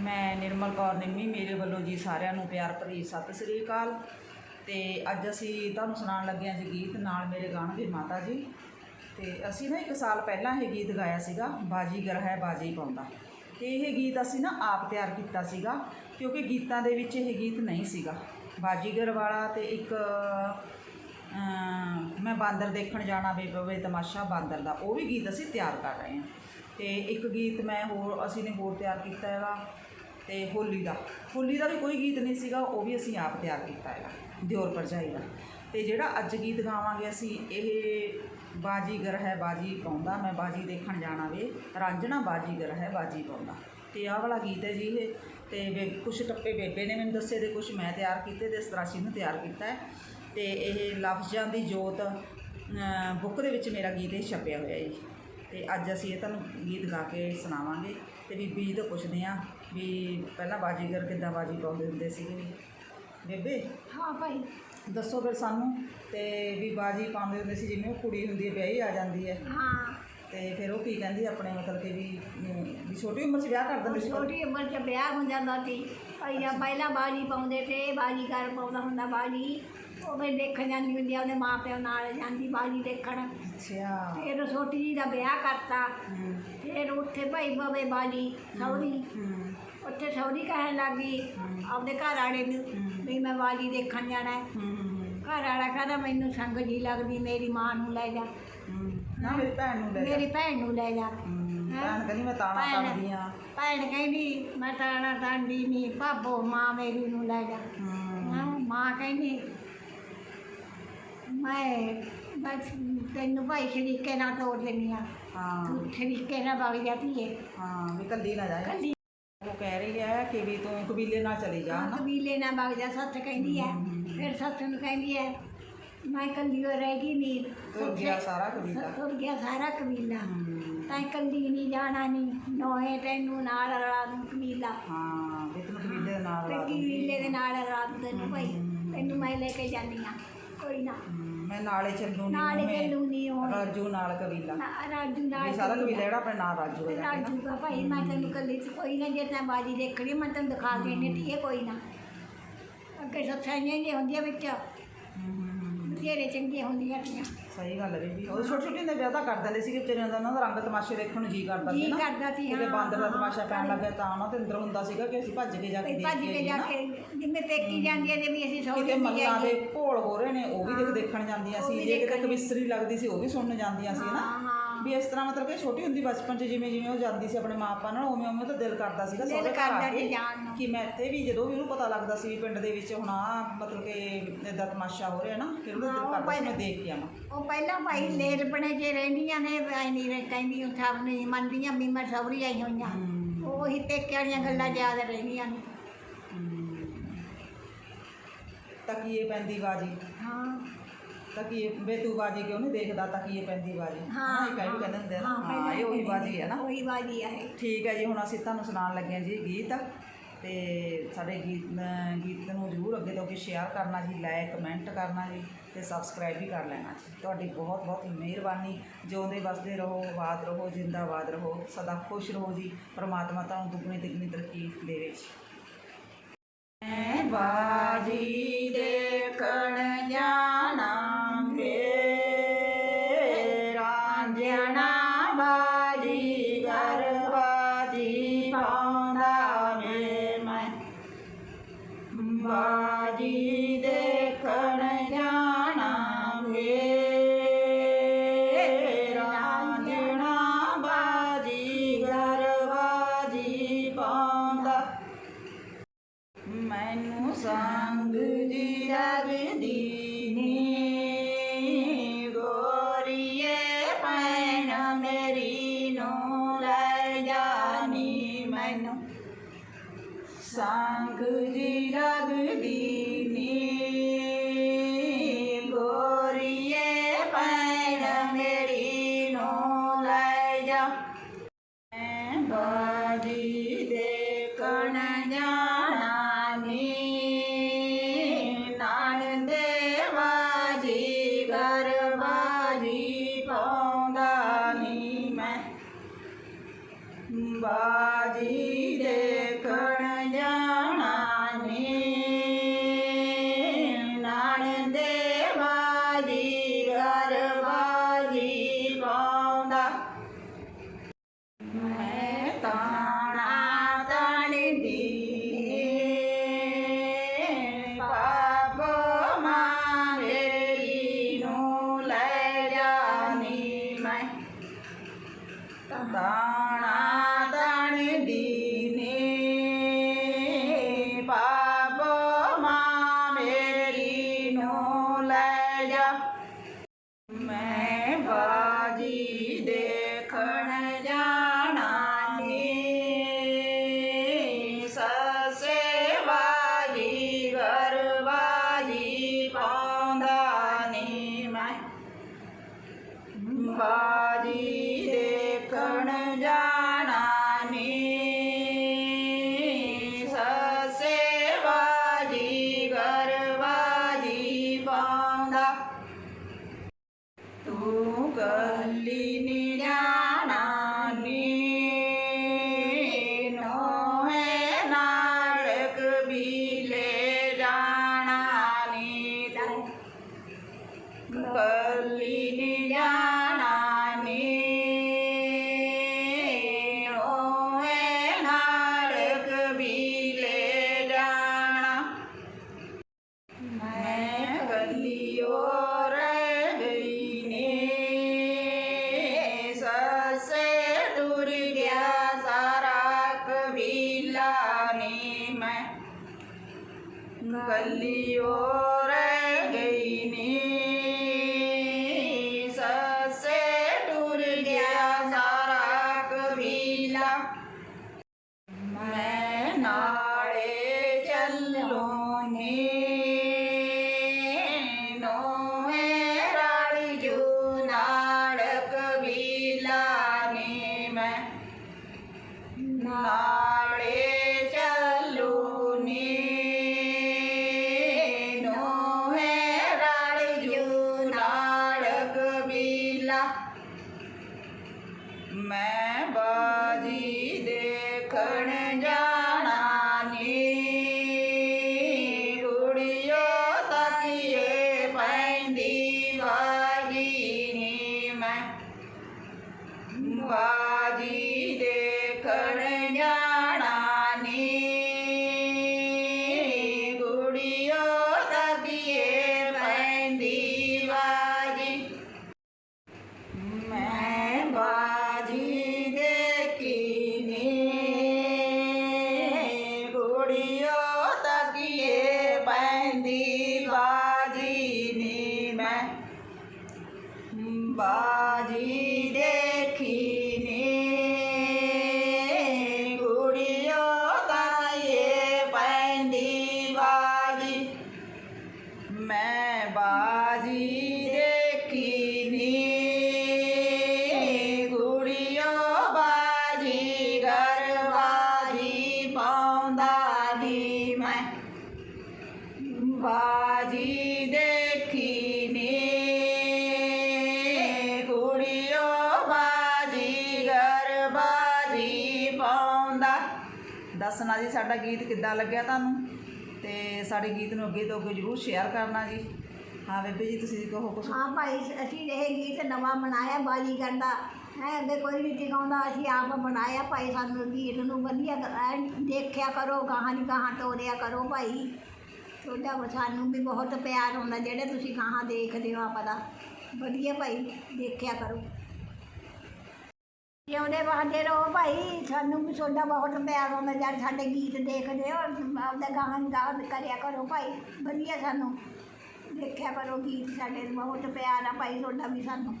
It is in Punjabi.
ਮੈਂ ਨਿਰਮਲ ਕੌਰ ਨਿੰਮੀ, ਮੇਰੇ ਵੱਲੋਂ ਜੀ ਸਾਰਿਆਂ ਨੂੰ ਪਿਆਰ ਭਰੀ ਸਤਿ ਸ੍ਰੀ ਅਕਾਲ। ਤੇ ਅੱਜ ਅਸੀਂ ਤੁਹਾਨੂੰ ਸੁਣਾਉਣ ਲੱਗੇ ਹਾਂ ਜੀ ਗੀਤ, ਨਾਲ ਮੇਰੇ ਗਾਣਗੇ ਮਾਤਾ ਜੀ। ਤੇ ਅਸੀਂ ਨਾ ਇੱਕ ਸਾਲ ਪਹਿਲਾਂ ਇਹ ਗੀਤ ਗਾਇਆ ਸੀਗਾ ਬਾਜੀਗਰ ਹੈ, ਬਾਜੀ ਪਾਉਂਦਾ। ਤੇ ਇਹ ਗੀਤ ਅਸੀਂ ਨਾ ਆਪ ਤਿਆਰ ਕੀਤਾ ਸੀਗਾ, ਕਿਉਂਕਿ ਗੀਤਾਂ ਦੇ ਵਿੱਚ ਇਹ ਗੀਤ ਨਹੀਂ ਸੀਗਾ। ਬਾਜੀਗਰ ਵਾਲਾ ਤੇ ਇੱਕ ਮੈਂ ਬਾਂਦਰ ਦੇਖਣ ਜਾਣਾ ਵੇ ਪਵੇ ਤਮਾਸ਼ਾ ਬਾਂਦਰ ਦਾ, ਉਹ ਵੀ ਗੀਤ ਅਸੀਂ ਤਿਆਰ ਕਰ ਰਹੇ ਹਾਂ। ਤੇ ਇੱਕ ਗੀਤ ਮੈਂ ਹੋਰ, ਅਸੀਂ ਨੇ ਹੋਰ ਤਿਆਰ ਕੀਤਾ ਹੈਗਾ। ਤੇ ਹੋਲੀ ਦਾ। ਹੋਲੀ ਦਾ ਵੀ ਕੋਈ ਗੀਤ ਨਹੀਂ ਸੀਗਾ, ਉਹ ਵੀ ਅਸੀਂ ਆਪ ਤਿਆਰ ਕੀਤਾ ਹੈਗਾ, ਦਿਓਰ ਭਰਜਾਈ ਦਾ। ਤੇ ਜਿਹੜਾ ਅੱਜ ਗੀਤ ਗਾਵਾਂਗੇ ਅਸੀਂ, ਇਹ ਬਾਜੀਗਰ ਹੈ, ਬਾਜੀ ਪਾਉਂਦਾ। ਮੈਂ ਬਾਜੀ ਦੇਖਣ ਜਾਣਾ ਵੇ, ਰਾਂਝਣਾ ਬਾਜੀਗਰ ਹੈ, ਬਾਜੀ ਪਾਉਂਦਾ। ਤੇ ਆਹ ਵਾਲਾ ਗੀਤ ਹੈ ਜੀ ਇਹ। ਤੇ ਵੇ, ਕੁਛ ਟੱਪੇ ਬੇਬੇ ਨੇ ਮੈਨੂੰ ਦੱਸੇ ਤੇ ਕੁਛ ਮੈਂ ਤਿਆਰ ਕੀਤੇ ਤੇ ਸਤਰਾਸ਼ੀ ਨੂੰ ਤਿਆਰ ਕੀਤਾ ਹੈ। ਤੇ ਇਹ ਲਫ਼ਜ਼ਾਂ ਦੀ ਜੋਤ ਬੁੱਕ ਦੇ ਵਿੱਚ ਮੇਰਾ ਗੀਤ ਇਹ ਛਪਿਆ ਹੋਇਆ ਜੀ। ਤੇ ਅੱਜ ਅਸੀਂ ਇਹ ਤੁਹਾਨੂੰ ਗੀਤ ਗਾ ਕੇ ਸੁਣਾਵਾਂਗੇ ਤੇ ਬੀਬੀ ਜੀ ਤੋਂ ਪੁੱਛਦੇ ਹਾਂ ਵੀ ਪਹਿਲਾਂ ਬਾਜੀਗਰ ਕਿੱਦਾਂ ਬਾਜੀ ਪਾਉਂਦੇ ਹੁੰਦੇ ਸੀਗੇ? ਬੇਬੇ? ਹਾਂ ਭਾਈ। ਦੱਸੋ ਫਿਰ ਸਾਨੂੰ ਤੇ ਵੀ ਬਾਜੀ ਪਾਉਂਦੇ ਹੁੰਦੇ ਸੀ ਜਿਵੇਂ ਉਹ ਕੁੜੀ ਹੁੰਦੀ ਹੈ ਵਿਆਹੀ ਆ ਜਾਂਦੀ ਹੈ। ਹਾਂ। ਤੇ ਫਿਰ ਉਹ ਕੀ ਕਹਿੰਦੀ ਆਪਣੇ ਮਤਲਬ ਕਿ ਵੀ ਅਮ, ਵੀ ਛੋਟੀ ਉਮਰ 'ਚ ਵਿਆਹ ਕਰ ਦਿੰਦੇ ਸੀ ਛੋਟੀ ਉਮਰ 'ਚ ਵਿਆਹ ਹੋ ਜਾਂਦਾ ਸੀ। ਪਹਿਲਾਂ ਪਹਿਲਾਂ ਬਾਜੀ ਪਾਉਂਦੇ ਤੇ ਬਾਜੀ ਕਰ ਪਾਉਂਦਾ ਹੁੰਦਾ ਬਾਜੀ। ਵੀ ਦੇਖਣ ਜਾਂਦੀ ਹੁੰਦੀ ਆ ਉਹਦੇ ਮਾਂ ਪਿਓ ਨਾਲ ਜਾਂਦੀ ਬਾਜੀ ਦੇਖਣ। ਅੱਛਾ। ਫਿਰ ਛੋਟੀ ਜੀ ਦਾ ਵਿਆਹ ਕਰਤਾ। ਹੂੰ। ਫਿਰ ਉੱਥੇ ਭਾਈ ਬਵੇ ਬਾਜੀ ਸੌਰੀ। ਹੂੰ ਉੱਥੇ ਸੌਰੀ ਕਹਿਣ ਲੱਗੀ। ਆਪਦੇ ਘਰ ਵਾਲੇ ਨੂੰ। ਵੀ ਮੈਂ ਬਾਜੀ ਦੇਖਣ ਜਾਣਾ ਹੈ। ਘਰ ਵਾਲਾ ਕਹਿੰਦਾ ਮੈਨੂੰ ਸੰਗ ਜੀ ਲੱਗਦੀ ਮੇਰੀ ਮਾਂ ਨੂੰ ਲੈ ਜਾ। ਹੂੰ। ਨਾ ਮੇਰੀ ਭੈਣ ਨੂੰ ਲੈ ਜਾ। ਮੇਰੀ ਭੈਣ ਨੂੰ ਲੈ ਜਾ। ਹੂੰ, ਹੈਂ? ਭੈਣ ਕਹਿੰਦੀ ਮੈਂ ਤਾਣਾ ਭੈਣ- ਤਣਦੀ ਆ। ਭੈਣ ਕਹਿੰਦੀ ਮੈਂ ਤਾਣਾ ਤਾਂਦੀ ਨਹੀਂ ਭਾਬੋ ਮਾਂ ਮੇਰੀ ਨੂੰ ਲੈ ਜਾ। ਹੂੰ। ਹੈਂ? ਮਾਂ ਕਹਿੰਦੀ ਮੈਂ ਬਸ ਤੈਨੂੰ ਭਾਈ ਸ਼ਰੀਕੇ ਨਾਲ ਤੋੜ ਲੈਂਦੀ ਆ ਹਾਂ। ਤੂੰ ਸ਼ਰੀਕੇ ਨਾਲ ਵਗ ਜਾਂਦੀ ਏ ਹਾਂ ਵੀ ਕੱਲੀ ਨਾ ਜਾਏ। ਕੱਲੀ। ਉਹ ਕਹਿ ਰਹੀ ਹੈ ਕਿ ਵੀ ਤੂੰ ਕਬੀਲੇ ਨਾਲ ਚਲੀ ਜਾ ਨਾ ਕਬੀਲੇ ਨਾਲ ਵਗ ਜਾ ਸੱਸ ਕਹਿੰਦੀ ਹੈ। ਫਿਰ ਸੱਸ ਨੂੰ ਕਹਿੰਦੀ ਹੈ ਮੈਂ ਕੱਲੀ ਹੋ ਰਹਿ ਗਈ ਨਹੀਂ ਤੁਰ ਗਿਆ ਸਾਰਾ ਕਬੀਲਾ। ਤੁਰ ਗਿਆ ਸਾਰਾ ਕਬੀਲਾ। ਤਾਂ ਕੱਲੀ ਨਹੀਂ ਜਾਣਾ ਨਹੀਂ ਨੋਏ ਤੈਨੂੰ ਨਾਲ ਰਲਾ ਦੂੰ ਕਬੀਲਾ। ਹਾਂ ਵੀ ਤੈਨੂੰ ਕਬੀਲੇ ਦੇ ਨਾਲ ਤੇ ਲਾ ਦੂੰਗੀ ਕਬੀਲੇ ਦੇ ਨਾਲ ਰਲਾ ਦੂੰ ਤੈਨੂੰ ਭਾਈ। ਤੈਨੂੰ ਮੈਂ ਲੈ ਕੇ ਜਾਂਦੀ ਆ ਕੋਈ ਨਾ। ਮੈਂ ਨਾਲੇ ਚੱਲੂ ਨਹੀਂ ਨਾਲੇ ਚੱਲੂ ਨੀ ਉਹ। ਰਾਜੂ ਨਾਲ ਕਬੀਲਾ। ਰਾਜੂ ਵੀ ਨਾਲ ਸਾਰਾ ਕਬੀਲਾ ਜਿਹੜਾ ਆਪਣੇ ਨਾਲ ਰਾਜੂ ਹੋ ਰਾਜੂ ਦਾ ਭਾਈ ਮੈਂ ਤੈਨੂੰ ਕੱਲੀ ਚ ਕੋਈ ਨਾ ਜੇ ਤੈਂ ਬਾਜੀ ਦੇਖਣੀ ਮੈਂ ਤੈਨੂੰ ਦਿਖਾ ਦੇਣੀ ਧੀਏ ਕੋਈ ਨਾ। ਅੱਗੇ ਸੱਸਾਈਆਂ ਹੀ ਹੁੰਦੀਆਂ ਵਿੱਚ। ਬਥੇਰੇ ਚੰਗੀਆਂ ਹੁੰਦੀਆਂ ਤੀਆਂ ਸਹੀ ਗੱਲ ਹੈ ਬੀਬੀ ਉਹ ਛੋਟੀ ਛੋਟੀ ਹੁੰਦੇ ਵਿਆਹ ਤਾਂ ਕਰ ਦਿੰਦੇ ਸੀਗੇ ਵਿਚਾਰਿਆਂ ਦਾ ਉਹਨਾਂ ਦਾ ਰੰਗ ਤਮਾਸ਼ੇ ਦੇਖਣ ਨੂੰ ਜੀ ਕਰਦਾ ਸੀ ਜੀ ਨਾ ਕਰਦਾ ਸੀ, ਕਿਤੇ ਹਾਂ, ਬਾਂਦਰ ਦਾ ਤਮਾਸ਼ਾ ਪੈਣ ਹਾਂ। ਲੱਗਾ ਤਾਂ ਉਹਨਾਂ ਦੇ ਅੰਦਰ ਹੁੰਦਾ ਸੀਗਾ ਕਿ ਅਸੀਂ ਭੱਜ ਕੇ ਜਾ ਕੇ ਦੇਖ ਭੱਜ ਕੇ ਜਾ। ਕੇ ਜਿਵੇਂ ਪੇਕੀ ਜਾਂਦੀਆਂ ਨੇ ਵੀ ਅਸੀਂ ਸੌਂ ਕਿਤੇ ਮੱਲਾਂ ਦੇ ਭੋਲ ਹੋ ਰਹੇ ਨੇ ਉਹ ਵੀ ਦੇਖ ਦੇਖਣ ਜਾਂਦੀਆਂ ਉਹ ਸੀ ਵੀ ਜੇ ਕਿਤੇ ਦੇਖਣ ਕਵਿਸਰੀ ਲੱਗਦੀ ਸੀ ਉਹ ਵੀ ਸੁਣਨ ਜਾਂਦੀਆਂ ਸੀ ਹਾਂ, ਨਾ ਹਾਂ। ਵੀ ਇਸ ਤਰ੍ਹਾਂ ਮਤਲਬ ਕਿ ਛੋਟੀ ਹੁੰਦੀ ਬਚਪਨ 'ਚ ਜਿਵੇਂ ਜਿਵੇਂ ਉਹ ਜਾਂਦੀ ਸੀ ਆਪਣੇ ਮਾਪਿਆਂ ਨਾਲ ਉਵੇਂ ਉਵੇਂ ਤਾਂ ਦਿਲ ਕਰਦਾ ਸੀਗਾ ਦਿਲ ਸਹੁਰੇ ਘਰ ਆ ਕਰਦਾ ਸੀ ਕੇ ਜਾਣ ਨੂੰ। ਕਿ ਮੈਂ ਇੱਥੇ ਵੀ ਜਦੋਂ ਵੀ ਉਹਨੂੰ ਪਤਾ ਲੱਗਦਾ ਸੀ ਵੀ ਪਿੰਡ ਦੇ ਵਿੱਚ ਹੁਣ ਆ ਮਤਲਬ ਕਿ ਇਦਾਂ ਤਮਾਸ਼ਾ ਹੋ ਰਿਹਾ ਨਾ ਫਿਰ ਉਹਦਾ ਹਾਂ, ਦਿਲ ਉਹ ਕਰਦਾ ਸੀ ਮੈਂ ਪਹਿਲਾਂ- ਦੇਖ ਕੇ ਆਵਾਂ। ਉਹ ਪਹਿਲਾਂ ਭਾਈ ਲੇਰ ਬਣੇ ਜੇ ਰਹਿੰਦੀਆਂ ਨੇ ਐ ਨਹੀਂ ਰਹਿ ਕਹਿੰਦੀ ਉਹ ਸਭ ਨਹੀਂ ਮੰਨਦੀਆਂ ਵੀ ਮੈਂ ਸੌਰੀ ਆਈ ਹੋਈਆਂ। ਹਮ। ਉਹ ਹੀ ਪੇਕੇ ਵਾਲੀਆਂ ਗੱਲਾਂ ਯਾਦ ਰਹਿੰਦੀਆਂ ਨੇ। ਤਕੀਏ ਪੈਂਦੀ ਬਾਜੀ ਹਾਂ। ਤਕੀਏ ਵੇ ਤੂੰ ਬਾਜੀ ਕਿਉਂ ਨਹੀਂ ਦੇਖਦਾ ਤਕੀਏ ਪੈਂਦੀ ਬਾਜੀ? ਹਾਂ ਇਹ ਕਹਿੰਦੇ ਹੁੰਦੇ ਆ ਨਾ। ਹਾਂ, ਇਹ ਉਹੀ ਕਹਿੰਦੇ ਬਾਜੀ ਹੈ ਨਾ। ਉਹੀ ਬਾਜੀ ਹੈ ਠੀਕ ਹੈ ਜੀ ਹੁਣ ਅਸੀਂ ਤੁਹਾਨੂੰ ਸੁਣਾਉਣ ਲੱਗੇ ਹਾਂ ਜੀ ਗੀਤ। ਤੇ ਸਾਡੇ ਗੀਤ ਗੀਤ ਨੂੰ ਜ਼ਰੂਰ ਅੱਗੇ ਤੋਂ ਅੱਗੇ ਸ਼ੇਅਰ ਕਰਨਾ ਜੀ ਲਾਈਕ ਕਮੈਂਟ ਕਰਨਾ ਜੀ ਤੇ ਸਬਸਕ੍ਰਾਈਬ ਵੀ ਕਰ ਲੈਣਾ ਜੀ। ਤੁਹਾਡੀ ਬਹੁਤ ਬਹੁਤ ਮਿਹਰਬਾਨੀ। ਜਿਉਂਦੇ ਵਸਦੇ ਰਹੋ ਆਬਾਦ ਰਹੋ ਜਿੰਦਾਬਾਦ ਰਹੋ ਸਦਾ ਖੁਸ਼ ਰਹੋ ਜੀ। ਪਰਮਾਤਮਾ ਤੁਹਾਨੂੰ ਦੁੱਗਣੀ ਤਿੱਗਣੀ ਤਰੱਕੀ ਦੇਵੇ ਜੀ। ਬਾਜੀ ਦੇਖਣ बाजी देखण जा ਕਬੀਲਾ ਨੇ ਮੈਂ ਮੈਂ। ਬਾਜੀ ਦੇਖੀ ਨੀ ਕੁੜੀਓ ਬਾਜੀ ਘਰ ਬਾਜੀ ਪਾਉਂਦਾ। ਦੱਸਣਾ ਜੀ ਸਾਡਾ ਗੀਤ ਕਿੱਦਾਂ ਲੱਗਿਆ ਤੁਹਾਨੂੰ? ਤੇ ਸਾਡੇ ਗੀਤ ਨੂੰ ਅੱਗੇ ਤੋਂ ਅੱਗੇ ਜ਼ਰੂਰ ਸ਼ੇਅਰ ਕਰਨਾ ਜੀ। ਹਾਂ ਬੇਬੇ ਜੀ ਤੁਸੀਂ ਕਹੋ ਕੁਛ। ਹਾਂ ਭਾਈ ਅਸੀਂ ਇਹ ਗੀਤ ਨਵਾਂ ਬਣਾਇਆ ਬਾਜੀਗਰ ਦਾ। ਹੈ ਅੱਗੇ ਕੋਈ ਨਹੀਂ ਟਿਕਾਉਂਦਾ ਅਸੀਂ ਆਪ ਬਣਾਇਆ ਭਾਈ, ਸਾਨੂੰ ਗੀਤ ਨੂੰ ਵਧੀਆ ਐਨ ਦੇਖਿਆ ਕਰੋ, ਗਾਹਾਂ ਦੀ ਗਾਹਾਂ ਤੋਰਿਆ ਕਰੋ ਭਾਈ। ਤੁਹਾਡਾ ਸਾਨੂੰ ਵੀ ਬਹੁਤ ਪਿਆਰ ਹੁੰਦਾ, ਜਿਹੜੇ ਤੁਸੀਂ ਗਾਹਾਂ ਦੇਖਦੇ ਹੋ ਆਪਾਂ ਦਾ ਵਧੀਆ ਭਾਈ, ਦੇਖਿਆ ਕਰੋ। ਜਿਉਂਦੇ ਵਾਦੇ ਰਹੋ ਭਾਈ, ਸਾਨੂੰ ਵੀ ਤੁਹਾਡਾ ਬਹੁਤ ਪਿਆਰ ਹੁੰਦਾ, ਜਦ ਸਾਡੇ ਗੀਤ ਦੇਖਦੇ ਹੋ, ਆਪਦਾ ਗਾਹਾਂ ਦੀ ਗਾਹਾਂ ਕਰਿਆ ਕਰੋ ਭਾਈ। ਵਧੀਆ ਸਾਨੂੰ, ਦੇਖਿਆ ਕਰੋ ਗੀਤ ਸਾਡੇ, ਬਹੁਤ ਪਿਆਰ ਆ ਭਾਈ, ਤੁਹਾਡਾ ਵੀ ਸਾਨੂੰ।